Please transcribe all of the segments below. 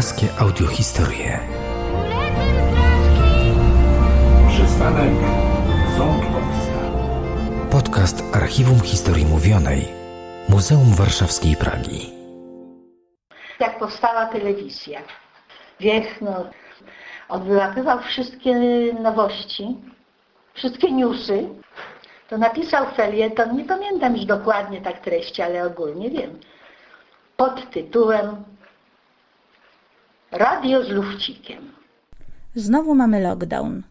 Praskie audiohistorie. Przystanek Ząbkowska. Podcast Archiwum Historii Mówionej Muzeum Warszawskiej Pragi. jak powstała telewizja. Wiech no, odbywatywał wszystkie nowości, wszystkie newsy. To napisał felieton, nie pamiętam już dokładnie tak treści, ale ogólnie wiem, pod tytułem Radio z lufcikiem. Znowu mamy lockdown.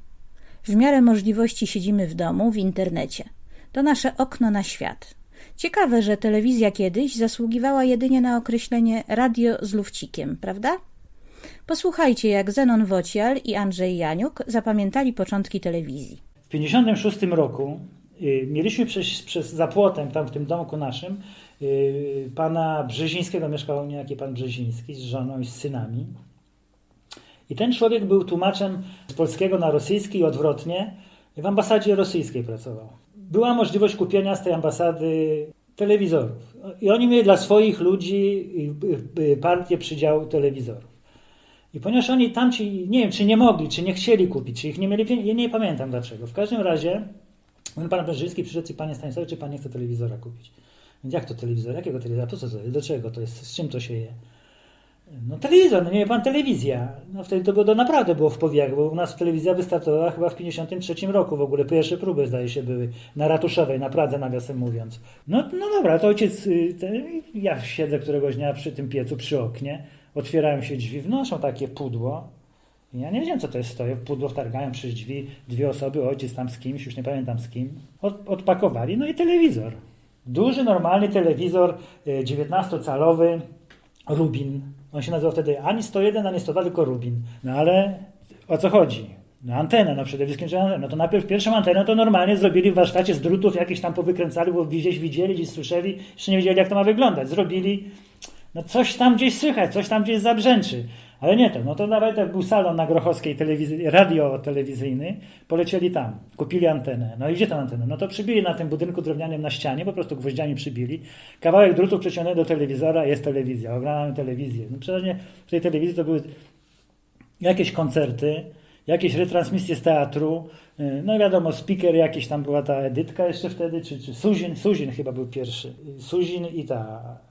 W miarę możliwości siedzimy w domu, w internecie. To nasze okno na świat. Ciekawe, że telewizja kiedyś zasługiwała jedynie na określenie radio z lufcikiem, prawda? Posłuchajcie, jak Zenon Wocial i Andrzej Janiuk zapamiętali początki telewizji. W 1956 roku y, mieliśmy przez, przez za płotem, tam w tym domku naszym, y, pana Brzezińskiego, mieszkał niejaki pan Brzeziński z żoną i z synami. I ten człowiek był tłumaczem z polskiego na rosyjski i odwrotnie. W ambasadzie rosyjskiej pracował. Była możliwość kupienia z tej ambasady telewizorów. I oni mieli dla swoich ludzi partię przydziału telewizorów. I ponieważ oni tamci, nie wiem, czy nie mogli, czy nie chcieli kupić, czy ich nie mieli pieniędzy, ja nie pamiętam dlaczego. W każdym razie, ten pan Brzeżyński przyszedł i panie Stanisławie, czy pan nie chce telewizora kupić? Więc jak to telewizor? Jakiego telewizora? To co to jest? Do czego to jest? Z czym to się je? No telewizor, no nie wie pan, telewizja. No wtedy to było, to naprawdę było w powijakach, bo u nas telewizja wystartowała chyba w 53 roku w ogóle. Pierwsze próby zdaje się były na Ratuszowej, na Pradze nawiasem mówiąc. No, no dobra, to ojciec, y, ja siedzę któregoś dnia przy tym piecu, przy oknie, otwierają się drzwi, wnoszą takie pudło. Ja nie wiedziałem, co to jest. Stoję, pudło wtargają przez drzwi, dwie osoby, ojciec tam z kimś, już nie pamiętam z kim. Od, odpakowali, no i telewizor. Duży, normalny telewizor, y, 19-calowy, Rubin. On się nazywał wtedy ani 101, ani 102, tylko Rubin. No ale o co chodzi? No antenę, no przede wszystkim, antenę. No to najpierw pierwszą antenę to normalnie zrobili w warsztacie z drutów, jakieś tam powykręcali, bo gdzieś widzieli, gdzieś słyszeli, jeszcze nie wiedzieli jak to ma wyglądać. Zrobili, no coś tam gdzieś słychać, coś tam gdzieś zabrzęczy. Ale nie to, no to nawet jak był salon na Grochowskiej telewizji, radio telewizyjny, polecieli tam, kupili antenę. No i gdzie tę antenę? No to przybili na tym budynku drewnianym na ścianie, po prostu gwoździami przybili. Kawałek drutu przeciągnęli do telewizora, jest telewizja, oglądamy telewizję. No przeważnie w tej telewizji to były jakieś koncerty, jakieś retransmisje z teatru, y, no wiadomo, speaker jakiś tam była ta Edytka jeszcze wtedy, czy, czy Suzin, Suzin chyba był pierwszy. Suzin i ta y,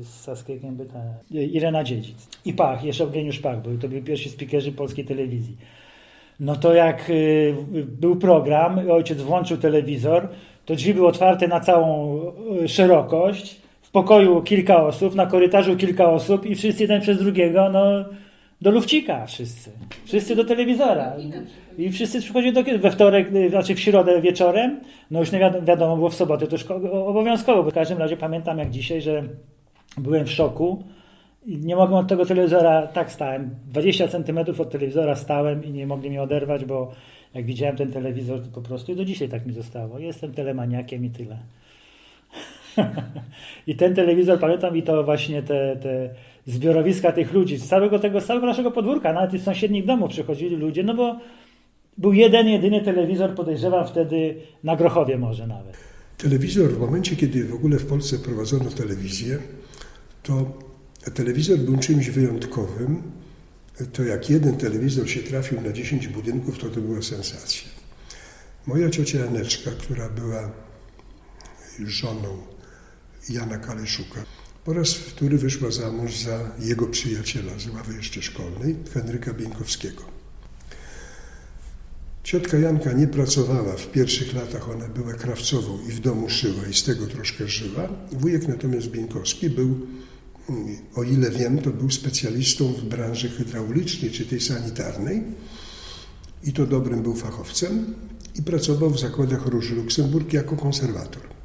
z Saskiewicz by ta y, Irena Dziedzic. I Pach, jeszcze Eugeniusz Pach był, to byli pierwsi speakerzy polskiej telewizji. No to jak y, był program, ojciec włączył telewizor, to drzwi były otwarte na całą y, szerokość, w pokoju kilka osób, na korytarzu kilka osób i wszyscy jeden przez drugiego, no do lufcika wszyscy. Wszyscy do telewizora. I wszyscy przychodzili do? We wtorek, y, znaczy w środę wieczorem, no już nie wiadomo, wiadomo było w sobotę, to już ko- obowiązkowo, bo w każdym razie pamiętam jak dzisiaj, że byłem w szoku i nie mogłem od tego telewizora, tak stałem, 20 centymetrów od telewizora stałem i nie mogli mnie oderwać, bo jak widziałem ten telewizor, to po prostu i do dzisiaj tak mi zostało. Jestem telemaniakiem i tyle. I ten telewizor, pamiętam, i to właśnie te, te zbiorowiska tych ludzi, z całego tego, z całego naszego podwórka, nawet z sąsiednich domów przychodzili ludzie, no bo był jeden, jedyny telewizor, podejrzewam wtedy na Grochowie może nawet. Telewizor, w momencie kiedy w ogóle w Polsce prowadzono telewizję, to telewizor był czymś wyjątkowym. To jak jeden telewizor się trafił na 10 budynków, to to była sensacja. Moja ciocia Janeczka, która była żoną Jana Kaleszuka, po raz wtóry wyszła za mąż za jego przyjaciela z ławy jeszcze szkolnej, Henryka Bieńkowskiego. Ciotka Janka nie pracowała w pierwszych latach, ona była krawcową i w domu szyła i z tego troszkę żyła. Wujek natomiast Bieńkowski był, mm, o ile wiem, to był specjalistą w branży hydraulicznej czy tej sanitarnej i to dobrym był fachowcem i pracował w zakładach Róży Luksemburg jako konserwator.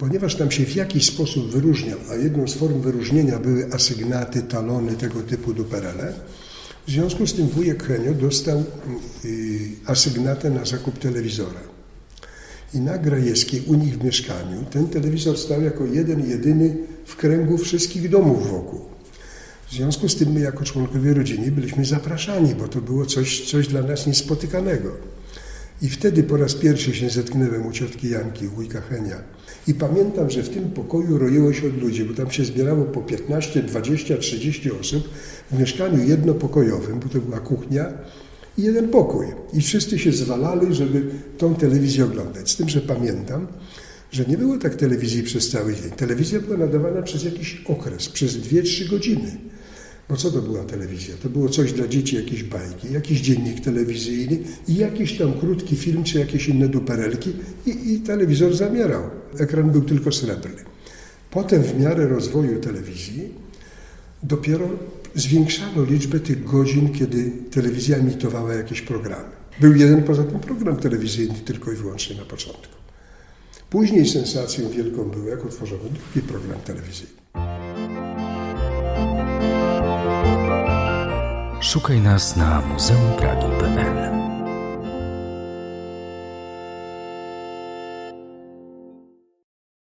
Ponieważ tam się w jakiś sposób wyróżniał, a jedną z form wyróżnienia były asygnaty, talony, tego typu duperele, w związku z tym wujek Henio dostał y, asygnatę na zakup telewizora. I na Grajewskiej u nich w mieszkaniu ten telewizor stał jako jeden, jedyny w kręgu wszystkich domów wokół. W związku z tym my jako członkowie rodziny byliśmy zapraszani, bo to było coś, coś dla nas niespotykanego. I wtedy po raz pierwszy się zetknąłem u ciotki Janki, u wujka Henia. I pamiętam, że w tym pokoju roiło się od ludzi, bo tam się zbierało po 15, 20, 30 osób w mieszkaniu jednopokojowym, bo to była kuchnia i jeden pokój. I wszyscy się zwalali, żeby tą telewizję oglądać. Z tym, że pamiętam, że nie było tak telewizji przez cały dzień. Telewizja była nadawana przez jakiś okres, przez 2-3 godziny. Bo co to była telewizja? To było coś dla dzieci, jakieś bajki, jakiś dziennik telewizyjny i jakiś tam krótki film, czy jakieś inne duperelki i, i telewizor zamierał. Ekran był tylko srebrny. Potem w miarę rozwoju telewizji dopiero zwiększano liczbę tych godzin, kiedy telewizja emitowała jakieś programy. Był jeden poza tym program telewizyjny tylko i wyłącznie na początku. Później sensacją wielką był, jak otworzono drugi program telewizyjny. Szukaj nas na muzeumpragi.pl